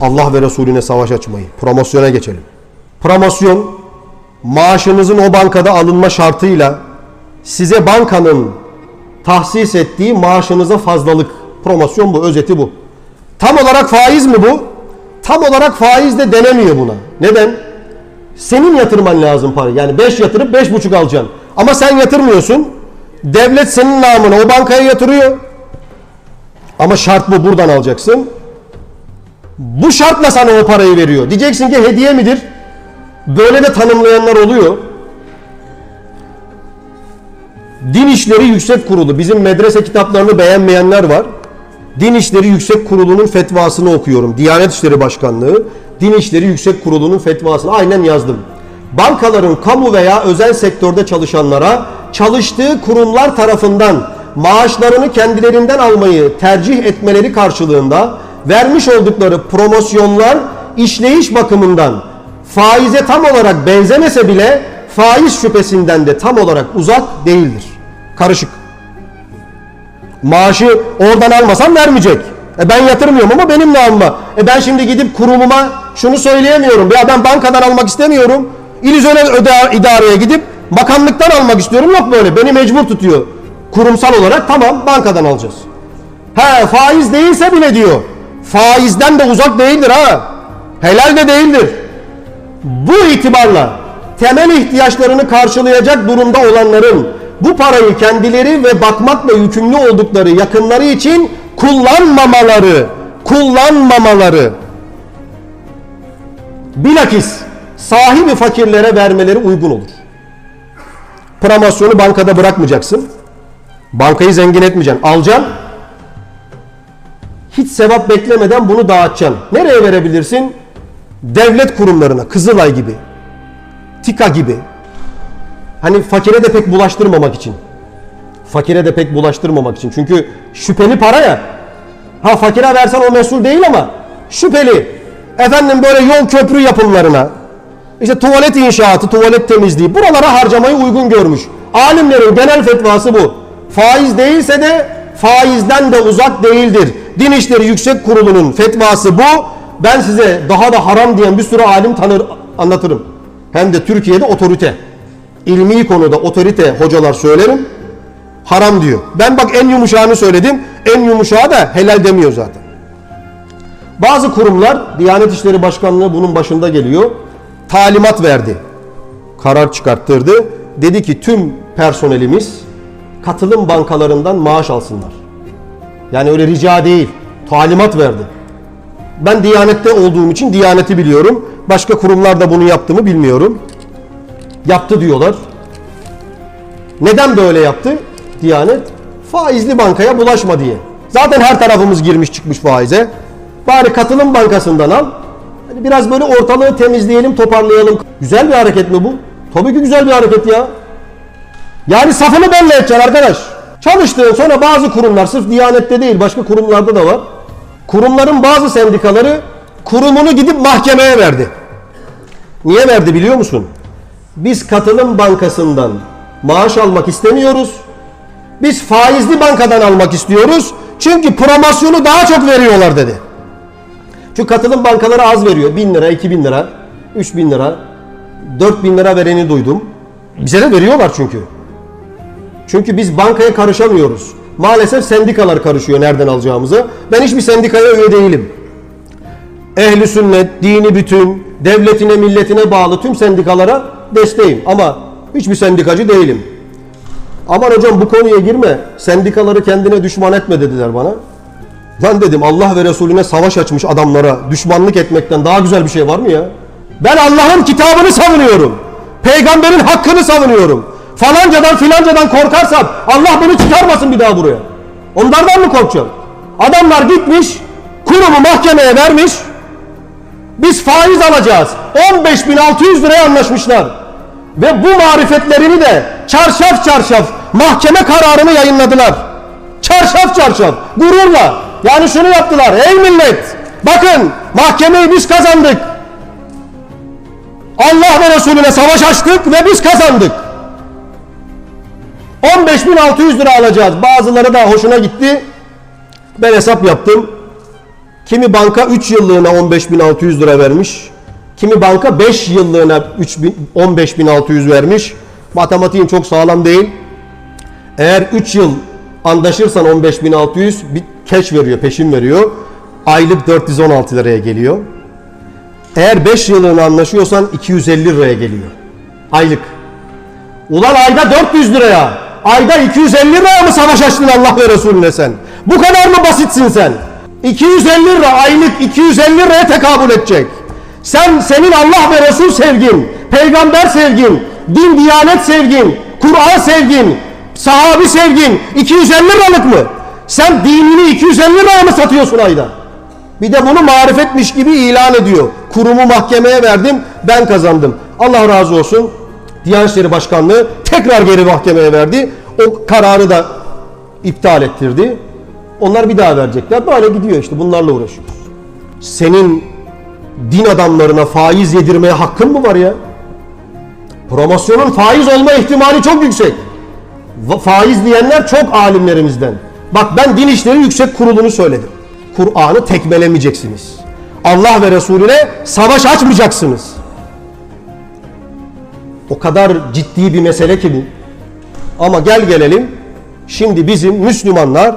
Allah ve Resulüne savaş açmayı. Promosyona geçelim. Promosyon maaşınızın o bankada alınma şartıyla size bankanın tahsis ettiği maaşınıza fazlalık. Promosyon bu, özeti bu. Tam olarak faiz mi bu? Tam olarak faiz de denemiyor buna. Neden? Senin yatırman lazım parayı. Yani 5 yatırıp 5,5 alacaksın. Ama sen yatırmıyorsun. Devlet senin namına o bankaya yatırıyor. Ama şart bu buradan alacaksın. Bu şartla sana o parayı veriyor. Diyeceksin ki hediye midir? Böyle de tanımlayanlar oluyor. Din İşleri Yüksek Kurulu bizim medrese kitaplarını beğenmeyenler var. Din İşleri Yüksek Kurulu'nun fetvasını okuyorum. Diyanet İşleri Başkanlığı Din İşleri Yüksek Kurulu'nun fetvasını aynen yazdım. Bankaların kamu veya özel sektörde çalışanlara çalıştığı kurumlar tarafından maaşlarını kendilerinden almayı tercih etmeleri karşılığında vermiş oldukları promosyonlar işleyiş bakımından faize tam olarak benzemese bile faiz şüphesinden de tam olarak uzak değildir. Karışık. Maaşı oradan almasam vermeyecek. E ben yatırmıyorum ama benimle alma. E ben şimdi gidip kurumuma şunu söyleyemiyorum. Ya ben bankadan almak istemiyorum. İllüzyonel öde- idareye gidip bakanlıktan almak istiyorum. Yok böyle. Beni mecbur tutuyor. Kurumsal olarak tamam bankadan alacağız. He faiz değilse bile diyor. Faizden de uzak değildir ha. Helal de değildir. Bu itibarla temel ihtiyaçlarını karşılayacak durumda olanların bu parayı kendileri ve bakmakla yükümlü oldukları yakınları için kullanmamaları, kullanmamaları bilakis sahibi fakirlere vermeleri uygun olur. Promosyonu bankada bırakmayacaksın. Bankayı zengin etmeyeceksin. Alacaksın. Hiç sevap beklemeden bunu dağıtacaksın. Nereye verebilirsin? Devlet kurumlarına, Kızılay gibi, TİKA gibi. Hani fakire de pek bulaştırmamak için. Fakire de pek bulaştırmamak için. Çünkü şüpheli para ya. Ha fakire versen o mesul değil ama şüpheli. Efendim böyle yol köprü yapımlarına, işte tuvalet inşaatı, tuvalet temizliği buralara harcamayı uygun görmüş. Alimlerin genel fetvası bu. Faiz değilse de faizden de uzak değildir. Din İşleri Yüksek Kurulu'nun fetvası bu. Ben size daha da haram diyen bir sürü alim tanır anlatırım. Hem de Türkiye'de otorite. İlmi konuda otorite hocalar söylerim. Haram diyor. Ben bak en yumuşağını söyledim. En yumuşağı da helal demiyor zaten. Bazı kurumlar, Diyanet İşleri Başkanlığı bunun başında geliyor. Talimat verdi. Karar çıkarttırdı. Dedi ki tüm personelimiz katılım bankalarından maaş alsınlar. Yani öyle rica değil. Talimat verdi. Ben Diyanet'te olduğum için Diyanet'i biliyorum. Başka kurumlarda bunu yaptı mı bilmiyorum. Yaptı diyorlar. Neden böyle yaptı Diyanet? Faizli bankaya bulaşma diye. Zaten her tarafımız girmiş çıkmış faize. Bari katılım bankasından al. Hani biraz böyle ortalığı temizleyelim, toparlayalım. Güzel bir hareket mi bu? Tabii ki güzel bir hareket ya. Yani safını belli edeceksin arkadaş. Çalıştığın sonra bazı kurumlar, sırf Diyanet'te değil başka kurumlarda da var. Kurumların bazı sendikaları kurumunu gidip mahkemeye verdi. Niye verdi biliyor musun? Biz katılım bankasından maaş almak istemiyoruz. Biz faizli bankadan almak istiyoruz. Çünkü promosyonu daha çok veriyorlar dedi. Çünkü katılım bankaları az veriyor. 1000 lira, 2000 lira, 3000 lira, 4000 lira vereni duydum. Bize de veriyorlar çünkü. Çünkü biz bankaya karışamıyoruz. Maalesef sendikalar karışıyor nereden alacağımızı. Ben hiçbir sendikaya üye değilim. Ehli sünnet, dini bütün, devletine, milletine bağlı tüm sendikalara desteğim. Ama hiçbir sendikacı değilim. Aman hocam bu konuya girme. Sendikaları kendine düşman etme dediler bana. Lan dedim Allah ve Resulüne savaş açmış adamlara düşmanlık etmekten daha güzel bir şey var mı ya? Ben Allah'ın kitabını savunuyorum. Peygamberin hakkını savunuyorum. Falancadan filancadan korkarsam Allah bunu çıkarmasın bir daha buraya. Onlardan mı korkacağım? Adamlar gitmiş, kurumu mahkemeye vermiş. Biz faiz alacağız. 15.600 liraya anlaşmışlar. Ve bu marifetlerini de çarşaf çarşaf mahkeme kararını yayınladılar. Çarşaf çarşaf gururla. Yani şunu yaptılar. Ey millet bakın mahkemeyi biz kazandık. Allah ve Resulüne savaş açtık ve biz kazandık. 15.600 lira alacağız. Bazıları da hoşuna gitti. Ben hesap yaptım. Kimi banka 3 yıllığına 15.600 lira vermiş. Kimi banka 5 yıllığına 3000 15.600 vermiş. Matematiğin çok sağlam değil. Eğer 3 yıl anlaşırsan 15.600 bir keş veriyor, peşin veriyor. Aylık 416 liraya geliyor. Eğer 5 yıllığına anlaşıyorsan 250 liraya geliyor. Aylık. Ulan ayda 400 liraya, ayda 250 liraya mı savaş açtın Allah ve Resulüne sen? Bu kadar mı basitsin sen? 250 lira aylık 250 liraya tekabül edecek. Sen senin Allah ve Resul sevgin, peygamber sevgin, din diyanet sevgin, Kur'an sevgin, sahabi sevgin 250 liralık mı? Sen dinini 250 liraya mı satıyorsun ayda? Bir de bunu marifetmiş gibi ilan ediyor. Kurumu mahkemeye verdim, ben kazandım. Allah razı olsun. Diyanet İşleri Başkanlığı tekrar geri mahkemeye verdi. O kararı da iptal ettirdi. Onlar bir daha verecekler. Böyle gidiyor işte bunlarla uğraşıyoruz. Senin din adamlarına faiz yedirmeye hakkın mı var ya? Promosyonun faiz olma ihtimali çok yüksek. Faiz diyenler çok alimlerimizden. Bak ben Din İşleri Yüksek Kurulu'nu söyledim. Kur'an'ı tekmelemeyeceksiniz. Allah ve Resulüne savaş açmayacaksınız. O kadar ciddi bir mesele ki bu. Ama gel gelelim şimdi bizim Müslümanlar